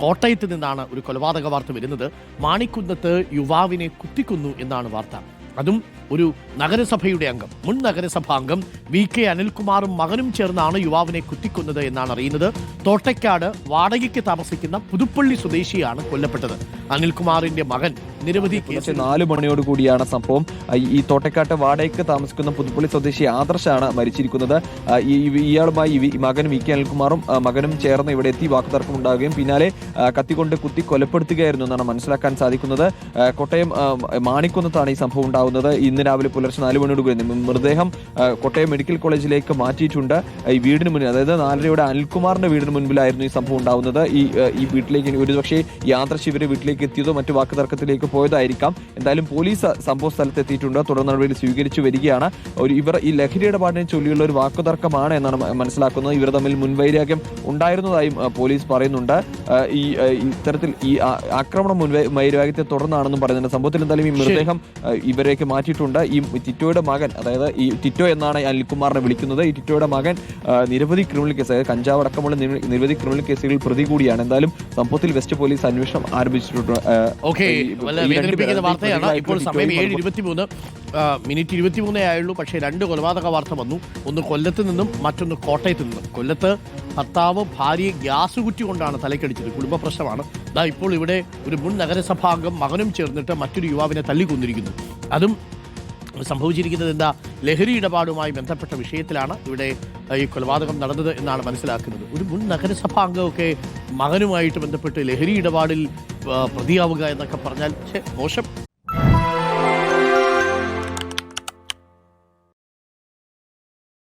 കോട്ടയത്ത് നിന്നാണ് ഒരു കൊലപാതക വാർത്ത വരുന്നത്. മാണിക്കുന്നത്ത് യുവാവിനെ കുത്തിക്കുന്നു എന്നാണ് വാർത്ത. അതും ഒരു നഗരസഭയുടെ അംഗം. മുൻ നഗരസഭാ അംഗം വി കെ അനിൽകുമാറും മകനും ചേർന്നാണ് യുവാവിനെ കുത്തിക്കൊന്നത് എന്നാണ് അറിയുന്നത്. തോട്ടയ്ക്കാട് വാടകയ്ക്ക് താമസിക്കുന്ന പുതുപ്പള്ളി സ്വദേശിയാണ് കൊല്ലപ്പെട്ടത്. അനിൽകുമാറിന്റെ മകൻ നിരവധി നാല് മണിയോട് കൂടിയാണ് സംഭവം. ഈ തോട്ടക്കാട്ട് വാടകയ്ക്ക് താമസിക്കുന്ന പുതുപ്പള്ളി സ്വദേശി ആദർശാണ് മരിച്ചിരിക്കുന്നത്. ഇയാളുമായി മകൻ വി കെ അനിൽകുമാറും മകനും ചേർന്ന് ഇവിടെ എത്തി വാക്കുതർക്കം ഉണ്ടാവുകയും പിന്നാലെ കത്തിക്കൊണ്ട് കുത്തി കൊലപ്പെടുത്തുകയായിരുന്നു എന്നാണ് മനസ്സിലാക്കാൻ സാധിക്കുന്നത്. കോട്ടയം മാണിക്കുന്നത്താണ് ഈ സംഭവം ഉണ്ടാവുന്നത്. ഇന്ന് രാവിലെ പുലർച്ചെ നാല് മണിയോട് കൂടി മൃതദേഹം കോട്ടയം മെഡിക്കൽ കോളേജിലേക്ക് മാറ്റിയിട്ടുണ്ട്. ഈ വീടിന് മുന്നിൽ അതായത് നാലരയുടെ അനിൽകുമാറിന്റെ വീടിന് മുൻപിലായിരുന്നു ഈ സംഭവം ഉണ്ടാവുന്നത്. ഈ ഈ വീട്ടിലേക്ക് ഒരുപക്ഷെ യാത്ര ശിവരെ ഇവരെ വീട്ടിലേക്ക് എത്തിയതോ മറ്റു വാക്കുതർക്കത്തിലേക്ക് പോയതായിരിക്കാം. എന്തായാലും പോലീസ് സംഭവ സ്ഥലത്ത് എത്തിയിട്ടുണ്ട് തുടർ നടപടി സ്വീകരിച്ചു വരികയാണ്. ഒരു ഇവർ ഈ ലഹരി ഇടപാടിനെ ചൊല്ലിയുള്ള ഒരു വാക്കുതർക്കമാണ് എന്നാണ് മനസ്സിലാക്കുന്നത്. ഇവർ തമ്മിൽ മുൻവൈരാഗ്യം ഉണ്ടായിരുന്നതായും പോലീസ് പറയുന്നുണ്ട്. ഈ ഇത്തരത്തിൽ ഈ ആക്രമണം മുൻവൈ വൈരാഗ്യത്തെ തുടർന്നാണെന്നും പറയുന്നുണ്ട്. സംഭവത്തിൽ എന്തായാലും ഈ മൃതദേഹം ഇവരേക്ക് മാറ്റിയിട്ടുണ്ട്. ഈ ടിറ്റോയുടെ മകൻ അതായത് ഈ ടിറ്റോ എന്നാണ് അനിൽകുമാറിനെ വിളിക്കുന്നത്. ഈ ടിറ്റോയുടെ മകൻ നിരവധി ക്രിമിനൽ കേസ് അതായത് കഞ്ചാവ് അടക്കമുള്ള നിരവധി ക്രിമിനൽ കേസുകളിൽ പ്രതി കൂടിയാണ്. എന്തായാലും സംഭവത്തിൽ വെസ്റ്റ് പോലീസ് അന്വേഷണം ആരംഭിച്ചിട്ടുണ്ട്. വാർത്തയാണ്. ഇപ്പോൾ സമയം ഏഴ് ഇരുപത്തിമൂന്ന് മിനിറ്റ് ഇരുപത്തിമൂന്നേ ആയുള്ളൂ. പക്ഷേ രണ്ട് കൊലപാതക വാർത്ത വന്നു. ഒന്ന് കൊല്ലത്ത് നിന്നും മറ്റൊന്ന് കോട്ടയത്ത് നിന്നും. കൊല്ലത്ത് ഭർത്താവ് ഭാര്യയെ ഗ്യാസ് കുറ്റി കൊണ്ടാണ് തലക്കടിച്ചത് കുടുംബ പ്രശ്നമാണ്. ദാ ഇപ്പോൾ ഇവിടെ ഒരു മുൻ നഗരസഭാംഗം മകനും ചേർന്നിട്ട് മറ്റൊരു യുവാവിനെ തല്ലിക്കൊന്നിരിക്കുന്നു. അതും സംഭവിച്ചിരിക്കുന്നത് എന്താ? ലഹരി ഇടപാടുമായി ബന്ധപ്പെട്ട വിഷയത്തിലാണ് ഇവിടെ ഈ കൊലപാതകം നടന്നത് എന്നാണ് മനസ്സിലാക്കുന്നത്. ഒരു മുൻ നഗരസഭാ അംഗമൊക്കെ മകനുമായിട്ട് ബന്ധപ്പെട്ട് ലഹരി ഇടപാടിൽ പ്രതിയാവുക എന്നൊക്കെ പറഞ്ഞാൽ മോശം.